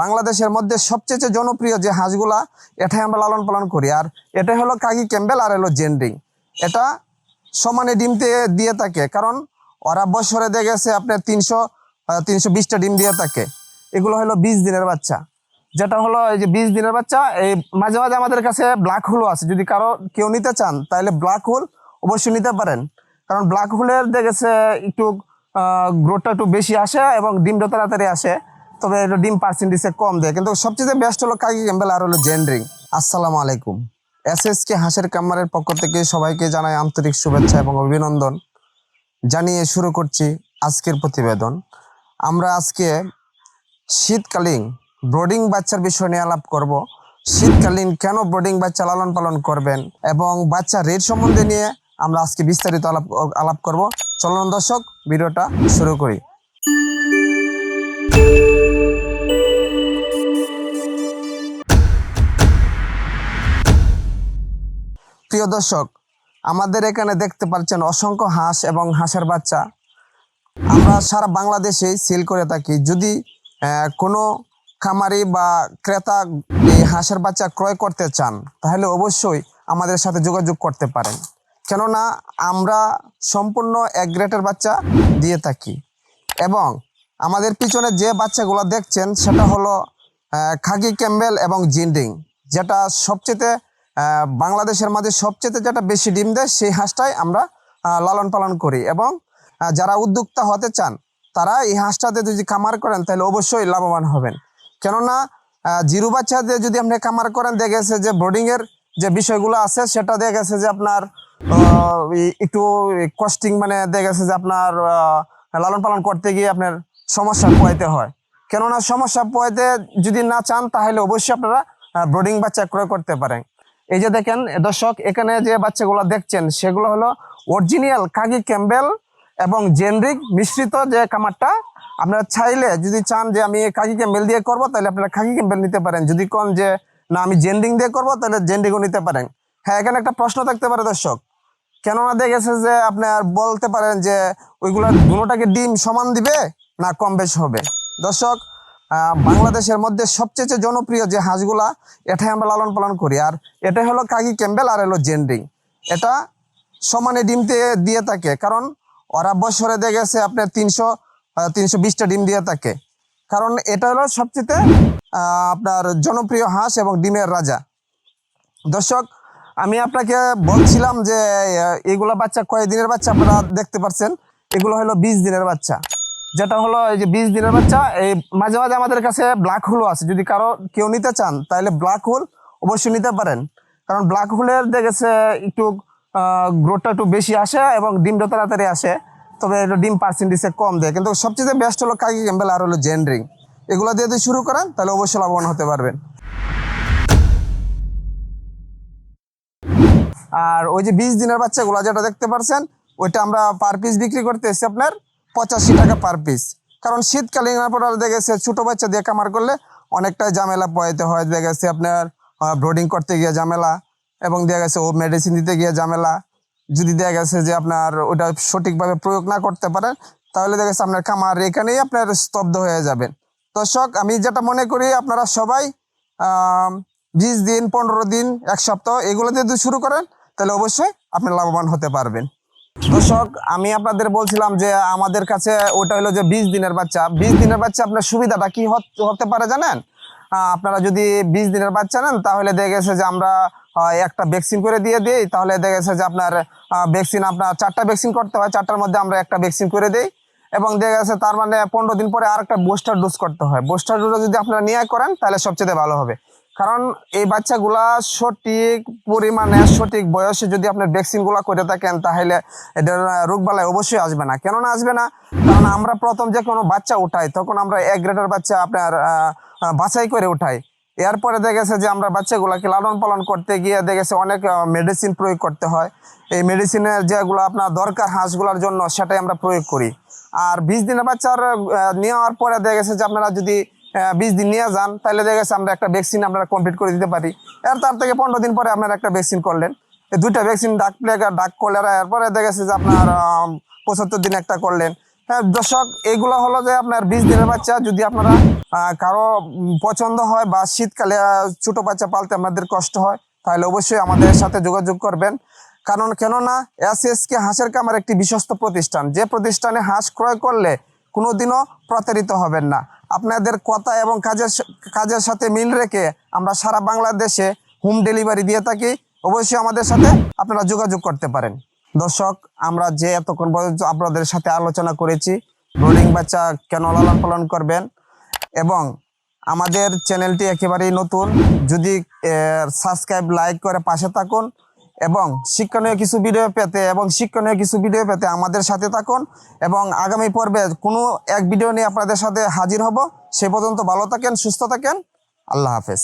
বাংলাদেশের মধ্যে সবচেয়ে জনপ্রিয় যে হাঁসগুলা, এটাই আমরা লালন পালন করি। আর এটা হলো কাকি ক্যাম্বেল আর হলো জেন্ডিং এটা সমানে ডিম দিয়ে দিয়ে থাকে, কারণ ওরা বছরে দিয়ে গেছে আপনার তিনশো তিনশো বিশটা ডিম দিয়ে থাকে। এগুলো হলো বিশ দিনের বাচ্চা। যেটা হলো এই যে বিশ দিনের বাচ্চা, এই মাঝে মাঝে আমাদের কাছে ব্ল্যাক হোলও আছে। যদি কারও কেউ নিতে চান, তাহলে ব্ল্যাক হোল অবশ্যই নিতে পারেন। কারণ ব্ল্যাক হোলের দেখেছে একটু গ্রোথটা একটু বেশি আসে এবং ডিমটা তাড়াতাড়ি আসে। তবে এটা ডিম পার্সেন্টেজে কম দেয়। কিন্তু সবচেয়ে বেস্ট হলো কাকি ক্যাম্বেল আর হলো জেন্ড্রিং আসসালামু আলাইকুম এস এস কে হাঁসের কাম্মারের পক্ষ থেকে সবাইকে জানাই আন্তরিক শুভেচ্ছা এবং অভিনন্দন। জানিয়ে শুরু করছি আজকের প্রতিবেদন। আমরা আজকে শীতকালীন ব্রোডিং বাচ্চার বিষয় নিয়ে আলাপ করব। শীতকালীন কেন ব্রোডিং বাচ্চা লালন পালন করবেন এবং বাচ্চা রেট সম্বন্ধে নিয়ে আমরা আজকে বিস্তারিত আলাপ আলাপ করব। চলুন দর্শক, ভিডিওটা শুরু করি। প্রিয় দর্শক, আমাদের এখানে দেখতে পাচ্ছেন অসংখ্য হাঁস এবং হাঁসের বাচ্চা। আমরা সারা বাংলাদেশে সেল করে থাকি। যদি কোনো খামারি বা ক্রেতা এই হাঁসের বাচ্চা ক্রয় করতে চান, তাহলে অবশ্যই আমাদের সাথে যোগাযোগ করতে পারেন। কেননা, আমরা সম্পূর্ণ এক গ্রেটের বাচ্চা দিয়ে থাকি। এবং আমাদের পিছনে যে বাচ্চাগুলো দেখছেন, সেটা হলো খাকি ক্যাম্বেল এবং জিন্ডিং, যেটা সবচেয়ে বাংলাদেশের মাঝে সবচেয়ে যেটা বেশি ডিম দেয় সেই হাঁসটাই আমরা লালন পালন করি এবং যারা উদ্যোক্তা হতে চান, তারা এই হাঁসটাতে যদি খামার করেন, তাহলে অবশ্যই লাভবান হবেন। কেননা জিরো বাচ্চা দিয়ে যদি আপনি খামার করেন, দেখে গেছে যে ব্রোডিংয়ের যে বিষয়গুলো আছে, সেটা দেখা গেছে যে আপনার একটু কস্টিং মানে দেখা গেছে যে আপনার লালন পালন করতে গিয়ে আপনার সমস্যা পোয়াইতে হয়। কেননা, সমস্যা পোয়াইতে যদি না চান, তাহলে অবশ্যই আপনারা ব্রোডিং বাচ্চা ক্রয় করতে পারেন। এই যে দেখেন, দর্শক, এখানে যে বাচ্চাগুলো দেখছেন, সেগুলো হলো অরিজিনাল কাকি ক্যাম্বেল এবং জেনরিক মিশ্রিত যে খামারটা। আপনারা চাইলে যদি চান যে আমি কাকি ক্যাম্বেল দিয়ে করব, তাহলে আপনারা কাকি ক্যাম্বেল নিতে পারেন। যদি কোন যে, না, আমি জেন্ডিং দিয়ে করব তাহলে জেন্ডিংও নিতে পারেন। হ্যাঁ এখানে একটা প্রশ্ন থাকতে পারে, দর্শক। কেননা দেখেছে যে আপনার বলতে পারেন যে ওইগুলো দুটাকে ডিম সমান দিবে না কম বেশ হবে? দর্শক বাংলাদেশের মধ্যে সবচেয়ে জনপ্রিয় যে হাঁসগুলা, এটাই আমরা লালন পালন করি। আর এটাই হলো কাকি ক্যাম্বেল আর হলো জেন্ডিং এটা সমানে ডিম দিয়ে থাকে। কারণ ওরা বছরে দিয়ে গেছে আপনার তিনশো তিনশো বিশটা ডিম দিয়ে থাকে। কারণ এটা হলো সবচেয়ে আপনার জনপ্রিয় হাঁস এবং ডিমের রাজা। দর্শক, আমি আপনাকে বলছিলাম যে এগুলো বাচ্চা কয় দিনের বাচ্চা আপনারা দেখতে পাচ্ছেন এগুলো হলো বিশ দিনের বাচ্চা। যেটা হলো এই যে বিশ দিনের বাচ্চা, এই মাঝে মাঝে আমাদের কাছে ব্ল্যাক হোলও আছে। যদি কারও কেউ নিতে চান, তাহলে ব্ল্যাক হোল অবশ্যই নিতে পারেন। কারণ ব্ল্যাক হোলের দেখেছে একটু গ্রোথটা একটু বেশি আসে এবং ডিমটা তাড়াতাড়ি আসে, তবে এটা ডিম পার্সেন্টেজে কম দেয়। কিন্তু সবচেয়ে বেস্ট হলো কাকি ক্যাম্বেল আর হলো জেন্ড্রিং এগুলো দিয়ে যদি শুরু করেন, তাহলে অবশ্যই লাভবান হতে পারবেন। আর ওই যে বিশ দিনের বাচ্চাগুলো যেটা দেখতে পারছেন, ওইটা আমরা পার পিস বিক্রি করতে এসেছি আপনার পঁচাশি টাকা পার পিস কারণ শীতকালীন আপনার দেখেছে ছোটো বাচ্চা দিয়ে কামার করলে অনেকটা ঝামেলা পোয়াইতে হয়। দেখা গেছে আপনার ব্রোডিং করতে গিয়ে ঝামেলা এবং দেখা গেছে ও মেডিসিন দিতে গিয়ে ঝামেলা। যদি দেখা গেছে যে আপনার ওটা সঠিকভাবে প্রয়োগ না করতে পারেন, তাহলে দেখা গেছে আপনার খামার এখানেই আপনার স্তব্ধ হয়ে যাবেন দর্শক, আমি যেটা মনে করি, আপনারা সবাই বিশ দিন, পনেরো দিন, এক সপ্তাহ এগুলো যদি শুরু করেন, তাহলে অবশ্যই আপনি লাভবান হতে পারবেন। দর্শক, আমি আপনাদের বলছিলাম যে আমাদের কাছে ওটা হলো যে বিশ দিনের বাচ্চা। বিশ দিনের বাচ্চা আপনার সুবিধাটা কি হত- পারে জানেন? আপনারা যদি বিশ দিনের বাচ্চা নেন, তাহলে দেখে গেছে যে আমরা একটা ভ্যাকসিন করে দিয়ে দিই। তাহলে দেখে গেছে যে আপনার ভ্যাকসিন আপনার চারটা ভ্যাকসিন করতে হয়। চারটার মধ্যে আমরা একটা ভ্যাকসিন করে দিই এবং দেখা গেছে তার মানে পনেরো দিন পরে আর একটা বুস্টার ডোজ করতে হয়। বুস্টার ডোজ যদি আপনারা নিয়ে করেন, তাহলে সবচেয়ে ভালো হবে। কারণ এই বাচ্চাগুলা সঠিক পরিমাণে, সঠিক বয়সে যদি আপনার ভ্যাকসিনগুলো করে থাকেন, তাহলে এটার রোগ বালাই অবশ্যই আসবে না। কেননা আসবে না? কারণ আমরা প্রথম যে কোনো বাচ্চা উঠাই, তখন আমরা এক গ্রেডের বাচ্চা আপনার বাছাই করে উঠাই। এরপরে দেখেছে যে আমরা বাচ্চাগুলোকে লালন পালন করতে গিয়ে দেখেছে অনেক মেডিসিন প্রয়োগ করতে হয়। এই মেডিসিনের যেগুলো আপনার দরকার হাঁসগুলোর জন্য, সেটাই আমরা প্রয়োগ করি। আর বিশ দিনের বাচ্চার নেওয়ার পরে দেখেছে যে আপনারা যদি বিশ দিন নিয়ে যান, তাহলে দেখা গেছে আমরা একটা ভ্যাকসিন আপনারা কমপ্লিট করে দিতে পারি। এর তার থেকে পনেরো দিন পরে আপনারা একটা ভ্যাকসিন করলেন। দুইটা ভ্যাকসিন ডাক প্লেগার ডাক কলেরা এরপরে দেখা গেছে যে আপনার পঁচাত্তর দিন একটা করলেন। হ্যাঁ দর্শক, এগুলো হলো যে আপনার বিশ দিনের বাচ্চা। যদি আপনারা কারও পছন্দ হয় বা শীতকালে ছোট বাচ্চা পালতে আমাদের কষ্ট হয়, তাহলে অবশ্যই আমাদের সাথে যোগাযোগ করবেন। কারণ, কেননা, এস এস কে হাঁসের কামার একটি বিশ্বস্ত প্রতিষ্ঠান। যে প্রতিষ্ঠানে হাঁস ক্রয় করলে কোনোদিনও প্রতারিত হবেন না। আপনাদের কথা এবং কাজের কাজের সাথে মিল রেখে আমরা সারা বাংলাদেশে হোম ডেলিভারি দিয়ে থাকি, অবশ্যই আমাদের সাথে আপনারা যোগাযোগ করতে পারেন। দর্শক, আমরা যে এতক্ষণ পর্যন্ত আপনাদের সাথে আলোচনা করেছি ব্রোডিং বাচ্চা কেন লালন পালন করবেন এবং আমাদের চ্যানেলটি একেবারেই নতুন, যদি সাবস্ক্রাইব লাইক করে পাশে থাকুন এবং শিক্ষণীয় কিছু ভিডিও পেতে এবং শিক্ষণীয় কিছু ভিডিও পেতে আমাদের সাথে থাকুন এবং আগামী পর্বে কোনো এক ভিডিও নিয়ে আপনাদের সাথে হাজির হব। সে পর্যন্ত ভালো থাকেন, সুস্থ থাকেন। আল্লাহ হাফেজ।